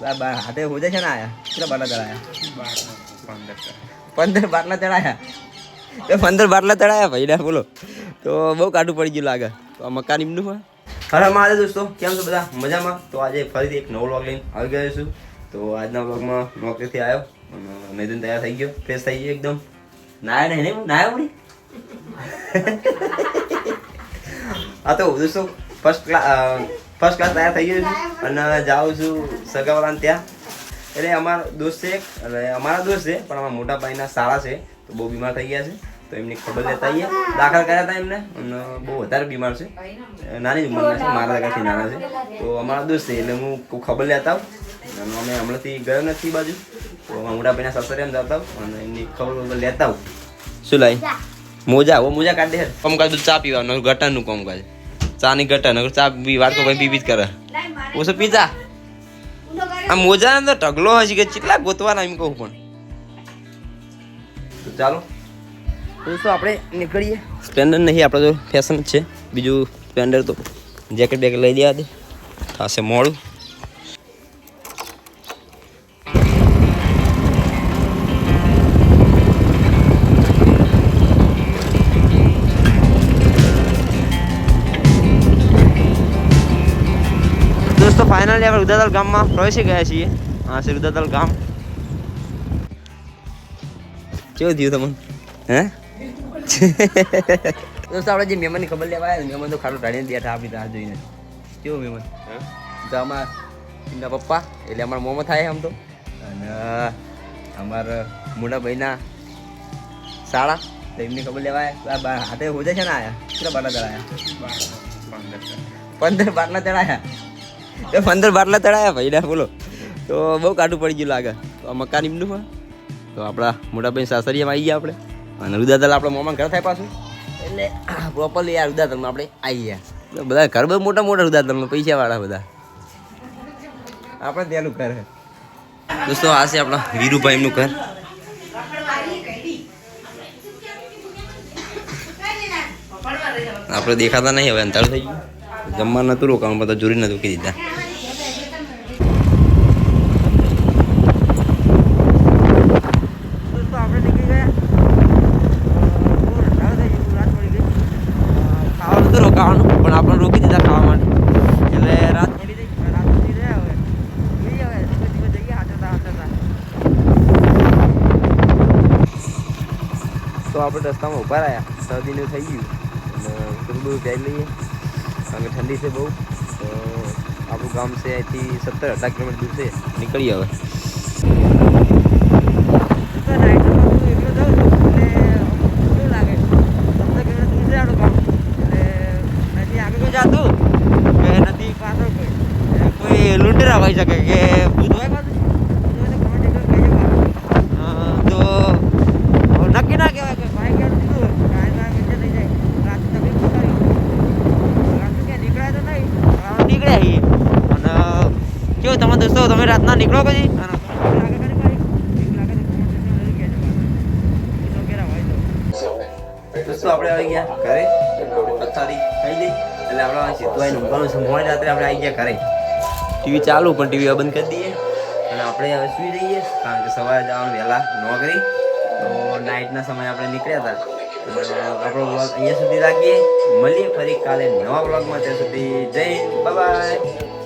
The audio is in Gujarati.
હાથે હોજે છે ને આયા? કેટલા બાટલા ચડાયા? પંદર બાટલા ચડાયા? એ પંદર બાટલા ચડાયા ભાઈ બોલો. તો બહુ કાઢું પડી ગયું લાગે. તો આ મકાન એમનું હોય? હરે મારે દોસ્તો, કેમ છો બધા? મજામાં? તો આજે ફરીથી એક નવો વ્લોગ લઈને આવી ગયો છું તો આજના વ્લોગમાં નોકરીથી આવ્યો. અને મેદન તૈયાર થઈ ગયો. ફ્રેશ થઈ ગયો એકદમ. નાયા નહીં નહીં, નાયા પડી હા તો દોસ્તો ફર્સ્ટ ક્લાસ ફર્સ્ટ ક્લાસ તૈયાર થઈ ગયું છું. અને જાઉં છું સગાવાલાને ત્યાં. એટલે અમારો દોસ્ત છે અને અમારા દોસ્ત છે પણ અમારા મોટા ભાઈના સાળા છે. તો બહુ બીમાર થઈ ગયા છે. તો એમની ખબર લેતા આવીએ. દાખલ કર્યા હતા એમને. અને બહુ વધારે બીમાર છે. નાની જ ઉંમરના છે. મારા કરતી નાના છે. તો અમારા દોસ્ત છે એટલે હું ખબર લેતા આવું. અને અમે હમણાંથી ગયો નથી બાજુ. તો અમારા મોટા ભાઈના સાસરે એમ જતા અને એમની ખબર લેતા આવું. શું લાય? મોજા ઓ મોજા કાઢી દે કોમ કાજ ચા પીવાનું ગટરનું કોમ કાજ ચા ની ચા બી વાટકો ભાઈ બીબી જ કરે. ઓછો પીઝા આ મોજા તો ઢગલો હજી કે કેટલા ગોતવાના એમ કહું પણ. તો ચાલો. દોસ્તો આપણે નીકળીએ. સ્પ્લેન્ડર નહીં આપણે તો ફેશન જ છે. બીજું સ્પ્લેન્ડર તો જેકેટ બેકેટ લઈ દેવા દે. થશે મોડું. ફાઇનલી આપણે ઉદાતલ ગામમાં પ્રવેશી ગયા છીએ. હા છે ઉદાતલ ગામ. કેવું થયું તમને? હે? દોસ્તો આપણે જે મહેમાનની ખબર લેવા આવ્યા મહેમાન તો ખાટું ઢાળીને બેઠા આપણી રાહ જોઈને. કેવું મહેમાન? તો અમારા એમના પપ્પા એટલે અમારા મોમો થાય આમ તો. અને અમારા મોટા ભાઈના શાળા તો એમની ખબર લેવા આવ્યા. હાથે હોજે છે ને આયા? કેટલા બાટલા ચડાયા? પંદર બાટલા ચડાયા. એ પંદર બાટલા તળાયા ભાઈ બોલો. તો બહુ કાઢું પડી ગયું લાગે. તો આ મકાન એમનું તો આપણા મોટા ભાઈ સાસરિયામાં આવી ગયા આપણે. અને રુદાદલ આપણા મોમાં ઘર થાય પાછું. એટલે પ્રોપરલી આ રુદાદલમાં આપણે આવી ગયા. બધા ઘર બહુ મોટા મોટા રુદાદલમાં પૈસાવાળા બધા. આપણે ત્યાંનું ઘર દોસ્તો, આ છે આપણા વીરુભાઈ એમનું ઘર. આપણે દેખાતા નહીં હવે અંતર થઈ ગયું. જમવા નતું રોકાવાનું બધા જોડી નતું મૂકી દીધા. તો આપણે રસ્તામાં ઊભા રહ્યા, શરદીનું થઈ ગયું. અને થોડું બધું લઈએ. કારણ કે ઠંડી છે બહુ તો આપણું ગામ છે અહીંથી સત્તર અઢાર કિલોમીટર દૂર છે. નીકળીએ હવે. કોઈ. લૂંટેરા હોઈ શકે કે ભૂત હોય પાછું? હા, તો નક્કી ના કહેવાય કે ભાઈ ક્યાં દીધું હોય કાંઈ કાંઈ નીચે લઈ જાય રાત તકલીફ પતાવી રાત ક્યાં નીકળાય તો નહીં હવે નીકળ્યા છીએ અને કેવું તમે દોસ્તો તમે રાતના નીકળો પછી. દોસ્તો આપણે આવી ગયા ઘરે. પથારી ગઈ એટલે આપણે સીધું ઊંઘવાનું છે. મોડી રાત્રે આપણે આવી ગયા ઘરે. ટીવી ચાલુ પણ ટીવી બંધ કરી દઈએ. અને આપણે હવે સુઈ જઈએ કારણ કે સવારે જવાનું વહેલા નોકરી. તો નાઇટના સમયે આપણે નીકળ્યા હતા. આપણો બ્લોગ અહીંયા સુધી રાખીએ. મળીએ ફરી કાલે નવા બ્લોગમાં ત્યાં સુધી જય બાય